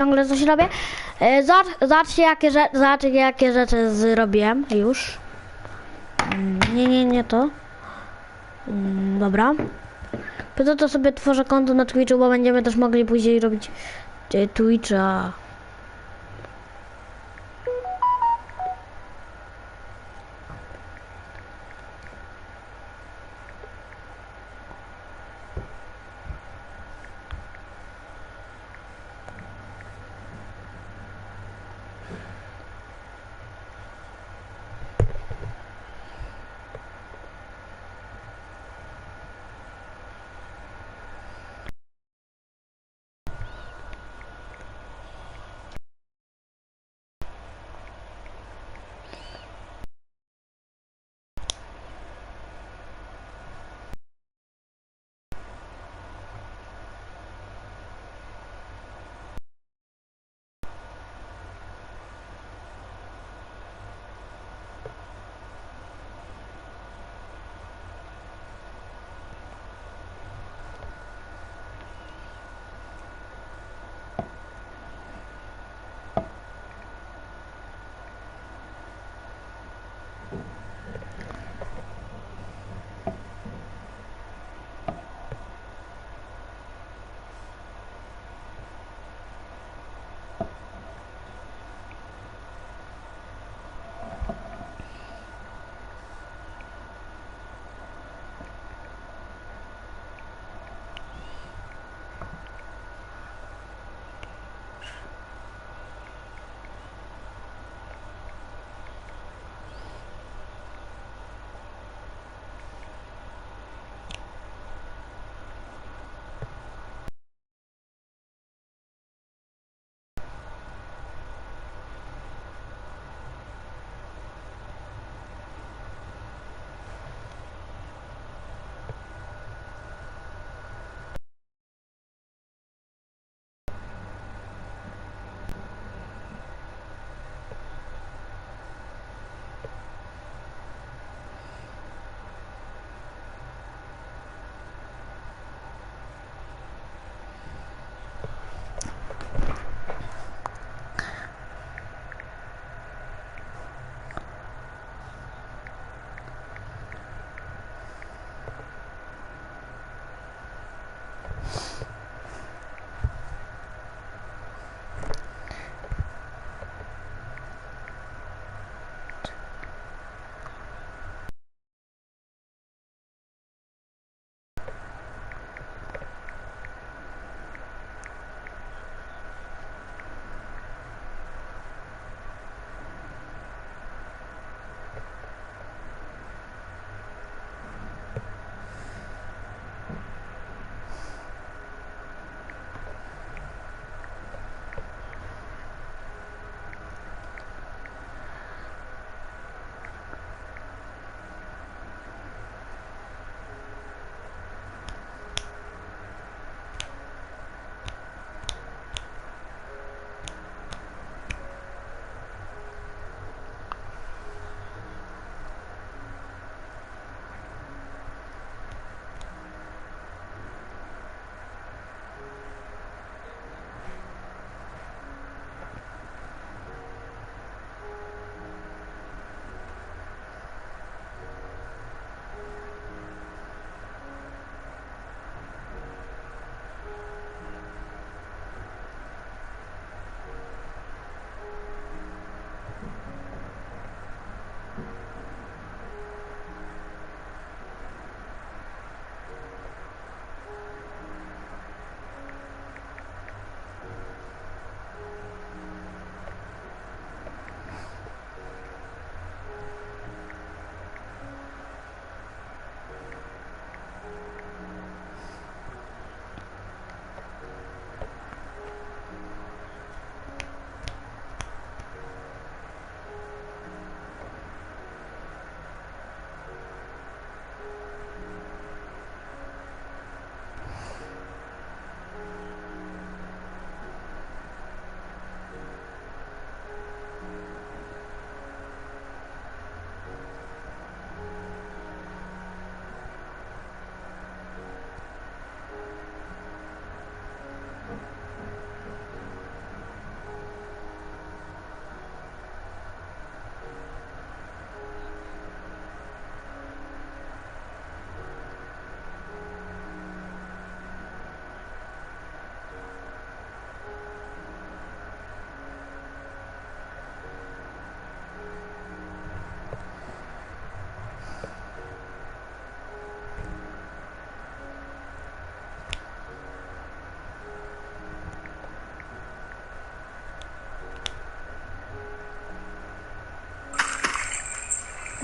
ciągle coś robię. E, zobacz- Zobaczcie jakie, rze- zobaczcie jakie rzeczy zrobiłem już. Mm, Nie, nie, nie to. Mm, Dobra. Po to, to sobie tworzę konto na Twitchu, bo będziemy też mogli później robić e,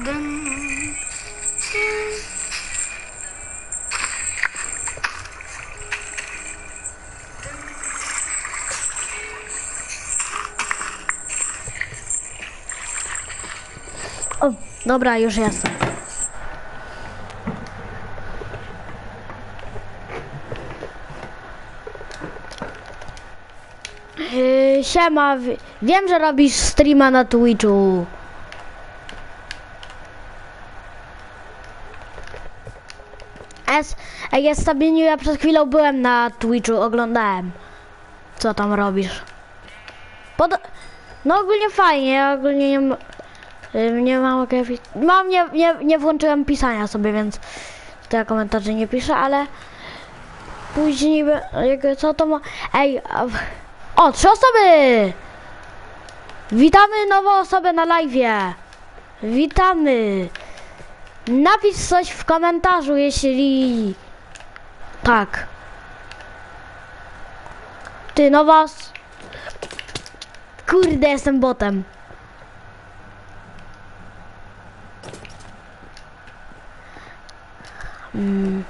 Twitcha. O, dobra, już jestem. Yy, siema, wi- wiem, że robisz streama na Twitchu. Ej, jest stabilnie, ja przed chwilą byłem na Twitchu, oglądałem. Co tam robisz? Pod... No ogólnie fajnie, ja ogólnie nie, y, nie mam jakiejś... Mam, nie, nie, nie włączyłem pisania sobie, więc to ja komentarzy nie piszę, ale później, jak- co to ma... Ej, o, trzy osoby! Witamy nową osobę na live'ie. Witamy. Napisz coś w komentarzu, jeśli... Tak. Ty, nowa... os- Kurde, jestem botem. Mm.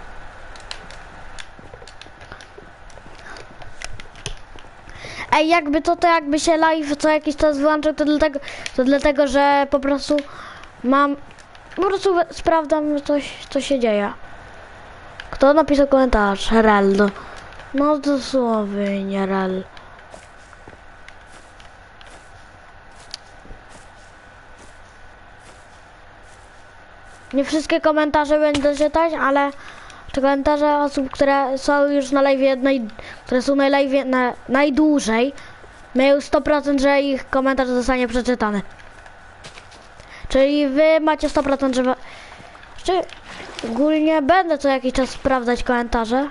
Ej, jakby to, to jakby się live co jakiś czas wyłączył, to dlatego, to dlatego, że po prostu mam, po prostu sprawdzam coś, co się dzieje. Kto napisał komentarz? Heraldo. No dosłownie, Rel. Nie wszystkie komentarze będę czytać, ale komentarze osób, które są już na live, naj, które są na live na, najdłużej, mają 100%, że ich komentarz zostanie przeczytany. Czyli wy macie 100%, że... Czy ogólnie będę co jakiś czas sprawdzać komentarze.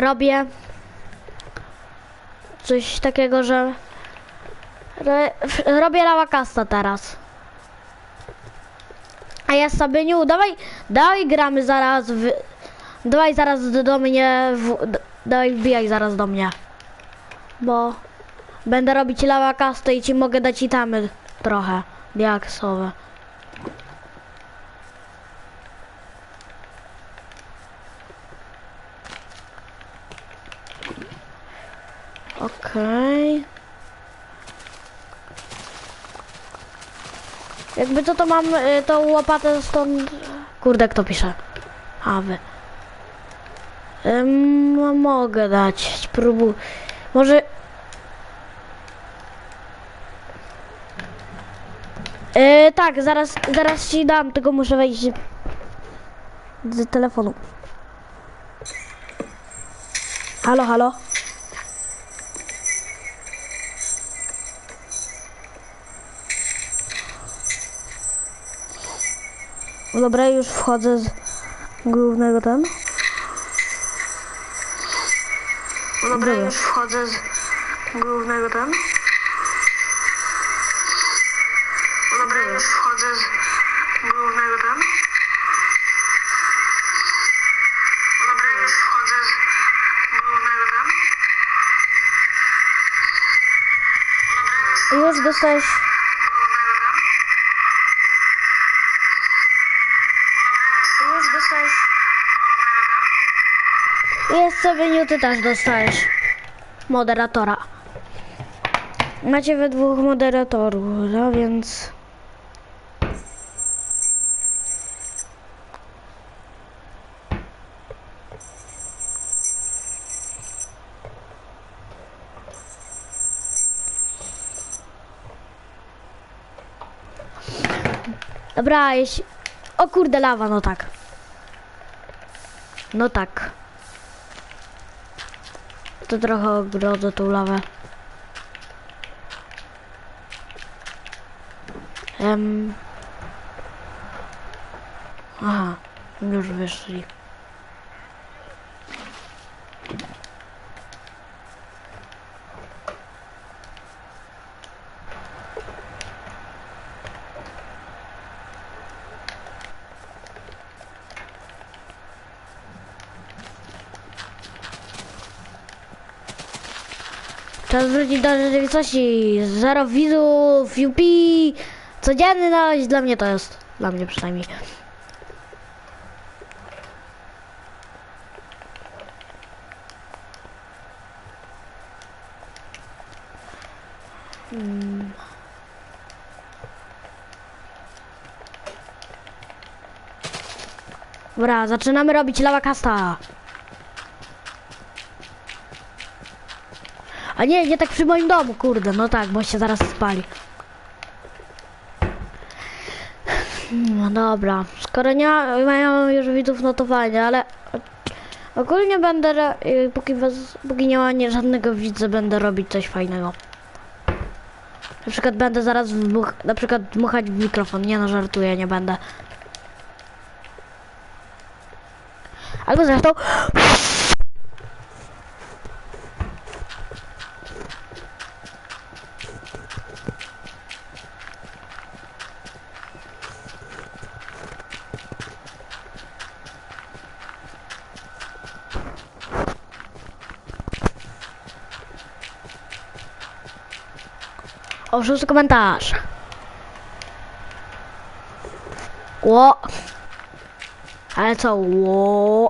Robię coś takiego, że Ro- Robię lała kasta teraz. A ja sobie nie dawaj, dawaj gramy zaraz w... Dawaj zaraz do, do mnie, w, dawaj wbijaj zaraz do mnie. Bo będę robić lała kastę i ci mogę dać itemy trochę, diaksowe. Okej. Jakby co to mam y, tą łopatę stąd... Kurde, kto pisze? A wy. No mogę dać, spróbuj. Może... Yy, tak, zaraz, zaraz ci dam, tylko muszę wejść z telefonu. Halo, halo. Dobra, już wchodzę z głównego tam. Dobra, już wchodzę z głównego tam. Już wchodzę z głównego tam. Już dostałeś... Jest sobie Newty też dostajesz. Moderatora. Macie we dwóch moderatorów, no więc... Dobra. O kurde, lawa, no tak. No tak. To trochę ogrodzę tą lawę. Em... Aha, już wyszli. Czas wrócić do rzeczywistości. Zero widzów, yupi. Codzienny noś dla mnie to jest. Dla mnie przynajmniej. Mm. Dobra, zaczynamy robić lava A nie, nie tak przy moim domu, kurde, no tak, bo się zaraz spali. No dobra, skoro nie ma, mają już widzów notowania, ale ogólnie będę, póki, póki nie ma nie żadnego widza, będę robić coś fajnego. Na przykład będę zaraz wmuch, na przykład dmuchać w mikrofon, nie no żartuję, nie będę. Albo zresztą O, szósty komentarz. Ło. Ale co? Ło.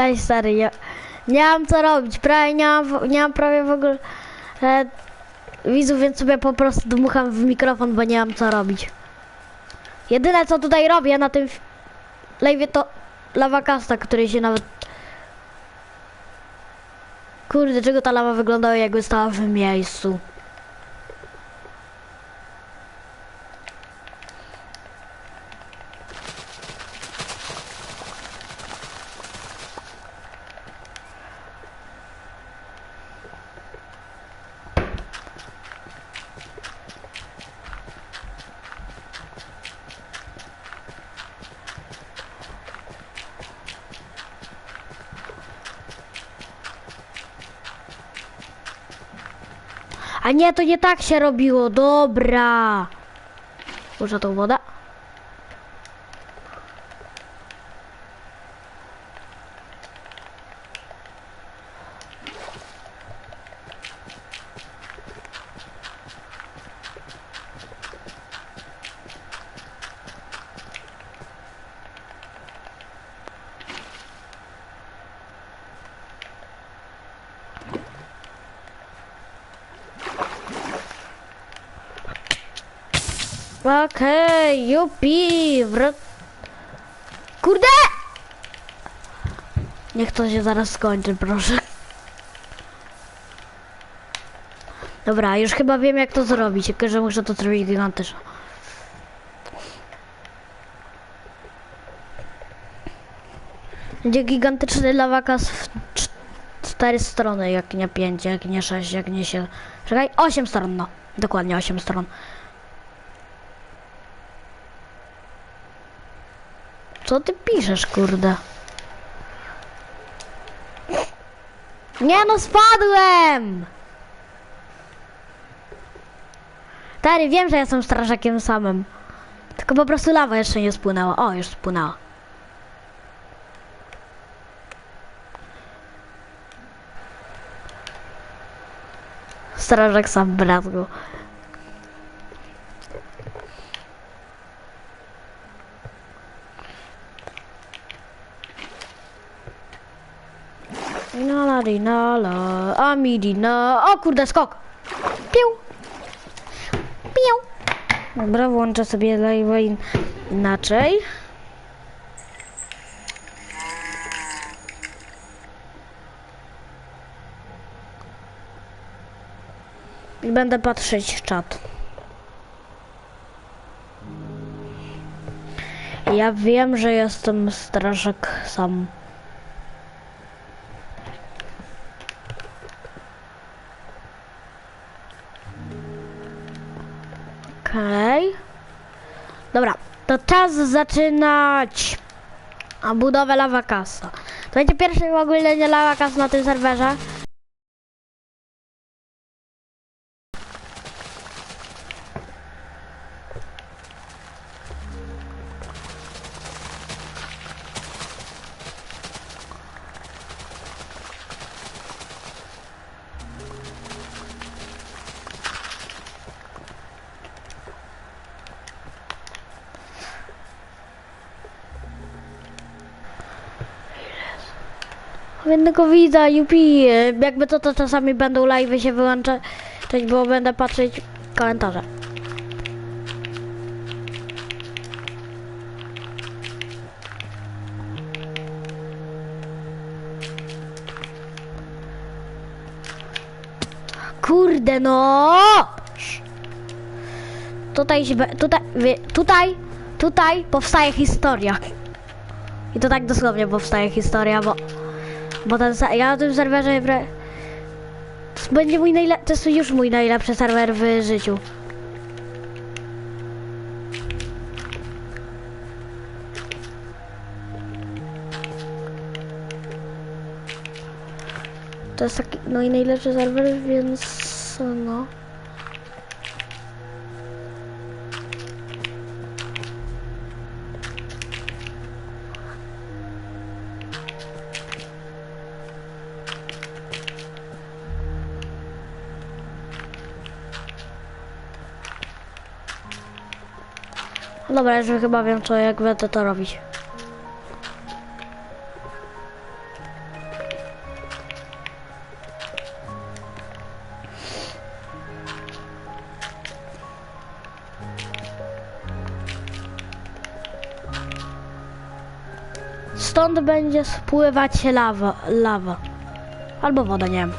Weź stary, nie, nie mam co robić, prawie nie mam, nie mam prawie w ogóle e, widzów, więc sobie po prostu dmucham w mikrofon, bo nie mam co robić. Jedyne co tutaj robię na tym live to lawa kasta, który się nawet... Kurde, czego ta lawa wyglądała jakby stała w miejscu. A nie, to nie tak się robiło, dobra. Może tą woda? Okej, jupi, wr... Kurde! Niech to się zaraz skończy, proszę. Dobra, już chyba wiem jak to zrobić, tylko że muszę to zrobić gigantycznie. Będzie gigantyczny lawakas w cz- cztery strony, jak nie pięć, jak nie sześć, jak nie siedem. Czekaj, osiem stron, no. Dokładnie osiem stron. Co ty piszesz, kurde? Nie no, spadłem! Tary, wiem, że jestem strażakiem samym. Tylko po prostu lawa jeszcze nie spłynęła. O, już spłynęła. Strażak sam bratku. Nala di nala, amidi na. O kurde, skok! Piu! Piu! Dobra, włączę sobie live'a in inaczej. I będę patrzeć czat. Ja wiem, że jestem strażak sam. Okej. Dobra, to czas zaczynać budowę Lava Casa. To będzie pierwszy w ogóle nie Lava Casa na tym serwerze. Jednego widza, jupi. Jakby to, to czasami będą live się wyłączać, bo będę patrzeć komentarze. Kurde no! Tutaj się, tutaj, tutaj, tutaj powstaje historia. I to tak dosłownie powstaje historia, bo bo ten, ja na tym serwerze wre... To będzie mój najlepszy, to jest już mój najlepszy serwer w życiu. To jest taki, no i najlepszy serwer, więc no. Dobra, już chyba wiem co, jak będę to robić. Stąd będzie spływać lawa, lawa. Albo woda, nie wiem.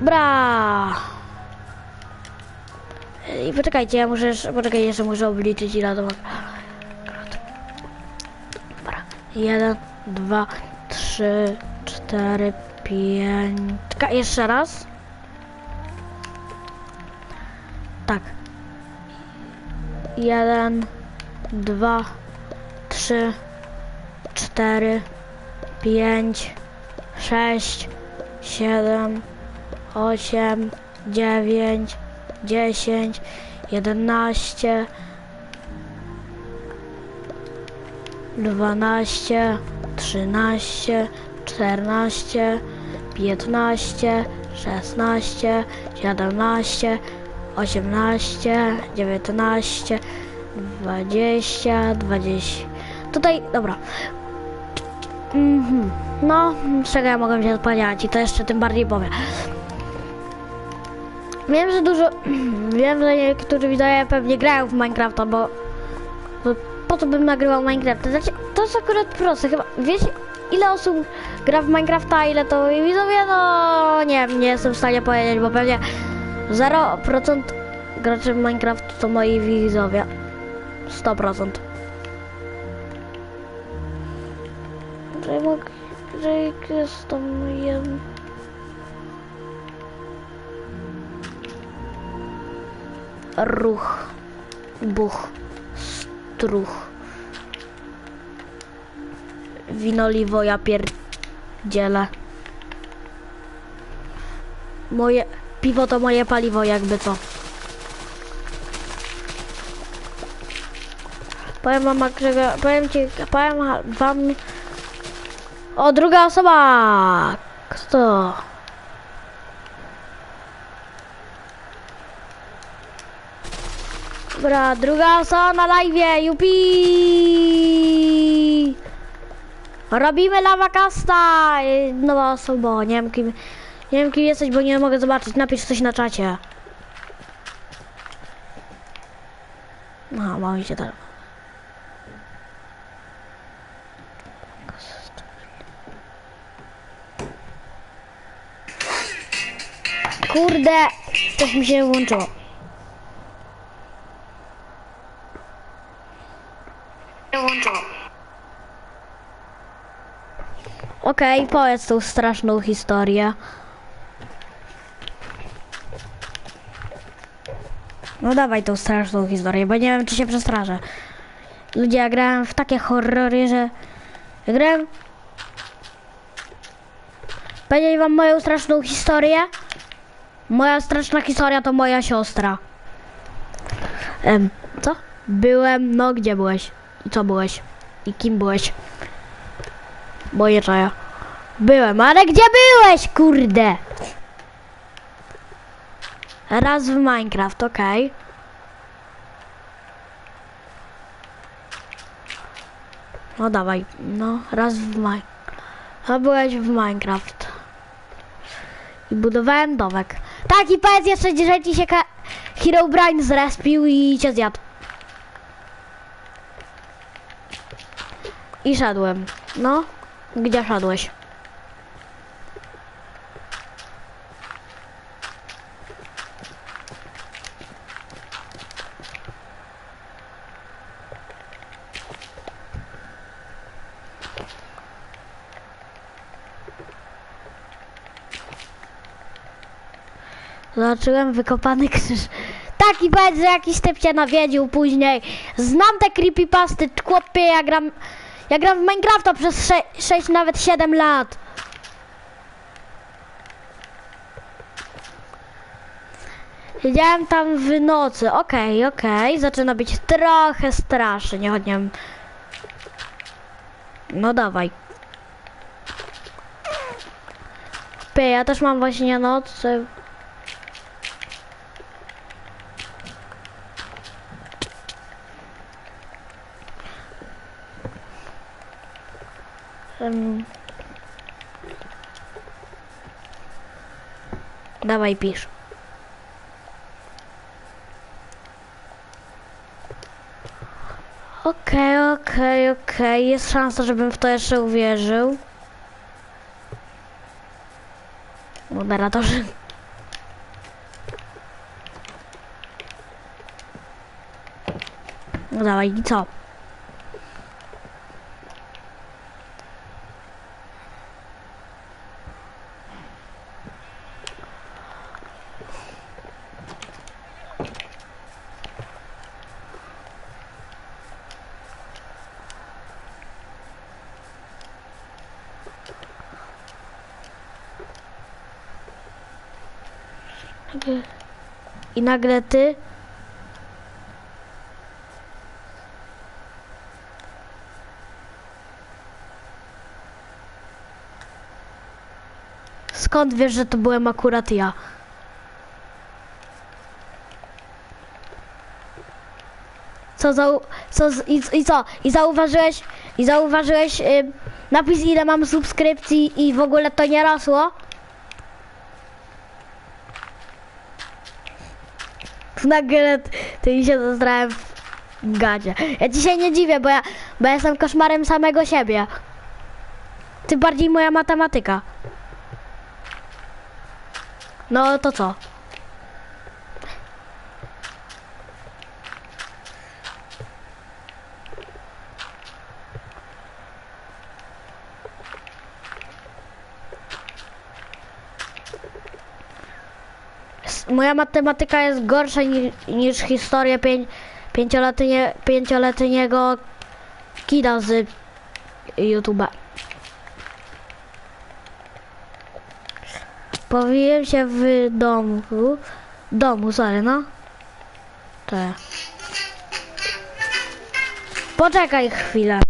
Dobra. I poczekajcie, ja muszę, poczekaj, jeszcze muszę obliczyć ile to ma. Dobra. Jeden, dwa, trzy, cztery, pięć. Czekaj, jeszcze raz. Tak. Jeden, dwa, trzy, cztery, pięć, sześć, siedem, osiem, dziewięć, dziesięć, jedenaście, dwanaście, trzynaście, czternaście, piętnaście, szesnaście, siedemnaście, osiemnaście, dziewiętnaście, dwadzieścia, dwadzieścia. Tutaj, dobra. Mhm. No, z czego ja mogę się spodziewać i to jeszcze tym bardziej powiem. Wiem, że dużo. Wiem, że niektórzy widzowie pewnie grają w Minecrafta, bo. bo po co bym nagrywał Minecrafta? Znaczy, to jest akurat proste. Chyba. Wiecie, ile osób gra w Minecrafta, ile to widzowie? No. Nie wiem, nie jestem w stanie powiedzieć, bo pewnie 0% graczy w Minecraft to moi widzowie. 100%. Że. Że jest tam jeden. Ruch, buch, struch. Winoliwo ja pierdzielę. Moje piwo to moje paliwo jakby to. Powiem wam, że powiem ci, powiem wam. O, druga osoba! Kto? Dobra, druga osoba na live, jupi! Robimy lava casta! Y, Nowa osoba, nie wiem kim, nie wiem kim jesteś, bo nie mogę zobaczyć. Napisz coś na czacie. No, mam się teraz. Kurde, coś mi się włączyło. Okej, powiedz tą straszną historię. No dawaj tą straszną historię, bo nie wiem, czy się przestraszę. Ludzie, ja grałem w takie horrory, że... Ja grałem... Powiedzieć wam moją straszną historię? Moja straszna historia to moja siostra. Em, co? Byłem, no gdzie byłeś? Co byłeś? I kim byłeś? Boję czaja. Byłem, ale gdzie byłeś, kurde? Raz w Minecraft, okej. No dawaj, no raz w Minecraft. No byłeś w Minecraft. I budowałem domek. Tak i powiedz jeszcze, że ci się ka- Hero Brain zrespił i cię zjadł. I szedłem. No, gdzie szedłeś? Zobaczyłem wykopany krzyż. Tak i powiedz, że jakiś typ cię nawiedził później. Znam te creepypasty, chłopie, ja gram... Ja gram w Minecrafta przez 6, nawet 7 lat. Siedziałem tam w nocy, okej, okej, zaczyna być trochę strasznie, choć nie wiem. No dawaj. Pie, ja też mam właśnie noc. Em. Dawaj, pisz. Okej, okej, okej. Jest szansa, żebym w to jeszcze uwierzył. Moderatorzy. No dawaj, i co? I nagle ty. Skąd wiesz, że to byłem akurat ja? Co za, co z, i, i co? I zauważyłeś, i zauważyłeś y, napis ile mam subskrypcji i w ogóle to nie rosło? Nagle ty mi się zastrałem w gadzie. Ja się nie dziwię, bo ja, bo ja jestem koszmarem samego siebie. Ty bardziej moja matematyka. No to co? Moja matematyka jest gorsza niż, niż historia pię, pięcioletnie, pięcioletniego kida z YouTube'a. Powiłem się w domu. Domu, sorry, no. To. Poczekaj chwilę.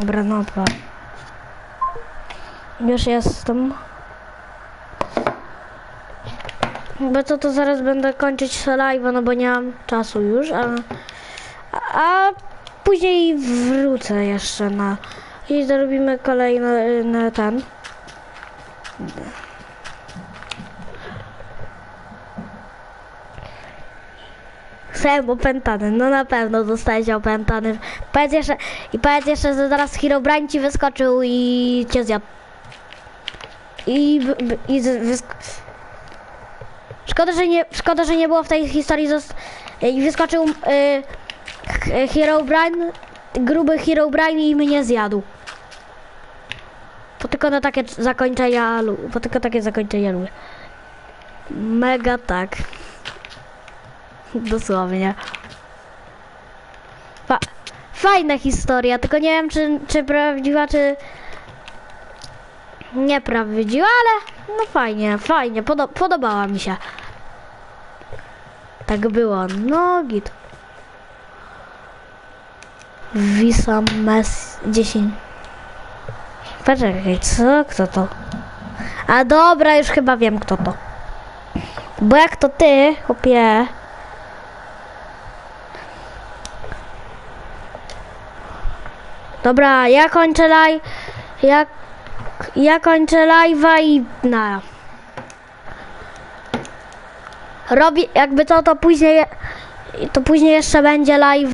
Dobra. Już jestem. Bo co to zaraz będę kończyć live'a, no bo nie mam czasu już, a, a później wrócę jeszcze na i zrobimy kolejny na ten. Zostałem opętany, no na pewno zostałeś opętany. Powiedz jeszcze, I powiedz jeszcze, że zaraz Herobrine ci wyskoczył i cię zjadł. I, i Szkoda, że nie, szkoda, że nie było w tej historii i wyskoczył y, H- Hero Brain, gruby Hero Brain i mnie zjadł. Bo tylko na takie zakończenia, bo tylko takie zakończenia lubię. Mega tak. Dosłownie. Fa- fajna historia, tylko nie wiem czy, czy prawdziwa, czy nieprawdziwa, ale no fajnie, fajnie, podo- podobała mi się. Tak było, no git. Visa Mes 10. Poczekaj, co? Kto to? A dobra, już chyba wiem kto to. Bo jak to ty, chłopie. Dobra, ja kończę live. Ja, ja kończę live'a i na. Robi, jakby to, to później, to później jeszcze będzie live